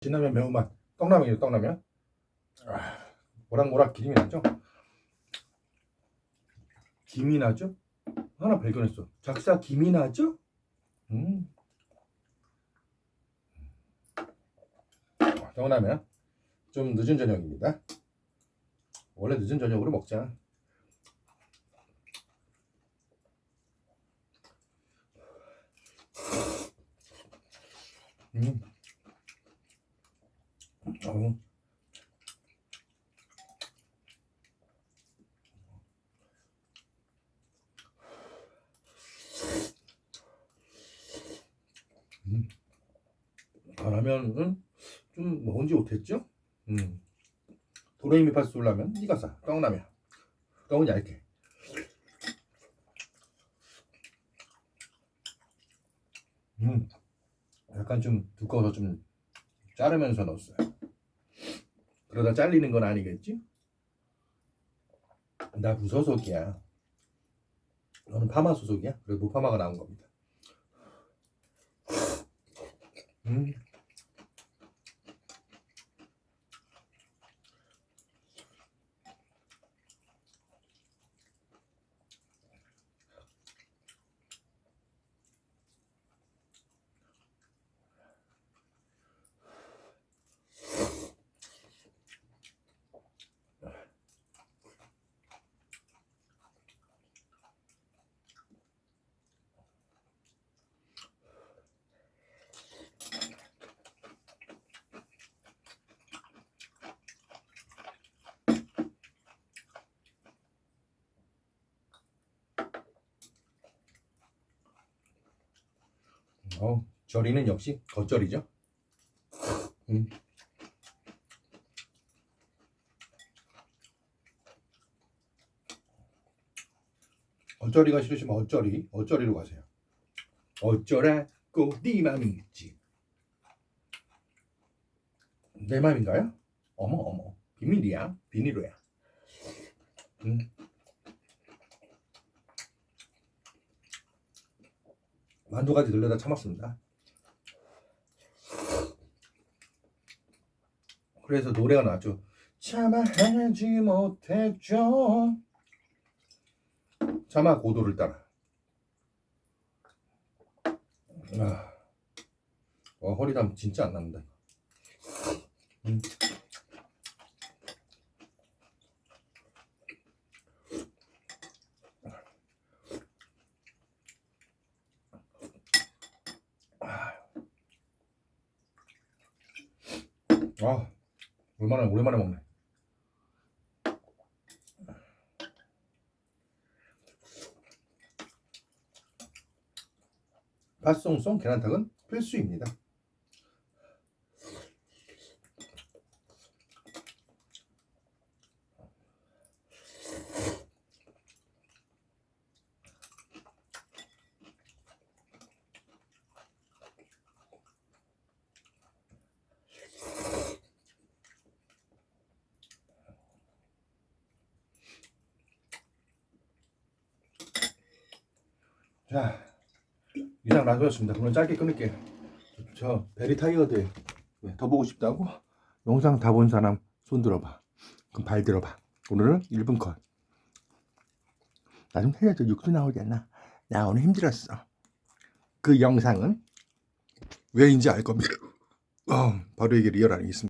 진라면 매운맛. 떡라면이에요 떡라면. 아, 모락모락 기름이 나죠? 김이 나죠? 하나 발견했어. 작사 김이 나죠? 음. 아, 떡라면. 좀 늦은 저녁입니다. 원래 늦은 저녁으로 먹자. 음. 어우. 음. 아, 라면은 좀 먹은 지 못했죠? 음. 도레미파스 라면 이가사 떡라면 떡은 얇게 음. 약간 좀 두꺼워서 좀 자르면서 넣었어요. 그러다 잘리는 건 아니겠지? 나 무소속이야. 너는 파마 소속이야? 그래 무파마가 나온 겁니다. 음. 어, 절이는 역시 겉절이죠. 음. 어쩌리가 싫으시면 어쩌리, 어쩌리로 가세요. 어쩌라고 네 맘이 있지. 내 맘인가요? 어머 어머 비밀이야 비밀로야. 음. 만두까지 들려다 참았습니다. 그래서 노래가 나왔죠. 참아하지 못했죠. 차마 고도를 따라. 아, 와, 허리담 진짜 안 납니다. 음. 아, 얼마나 오랜만에 먹네. 팥송송 계란탕은 필수입니다. 자, 이상 라디오였습니다. 오늘 짧게 끊을게요. 저 베리 타이거드 왜, 더 보고 싶다고? 영상 다 본 사람 손 들어봐. 그럼 발 들어봐. 오늘은 1분 컷. 나 좀 살려줘. 육수 나오잖아. 나 오늘 힘들었어. 그 영상은 왜인지 알 겁니다. 어, 바로 이게 리얼 아니겠습니까?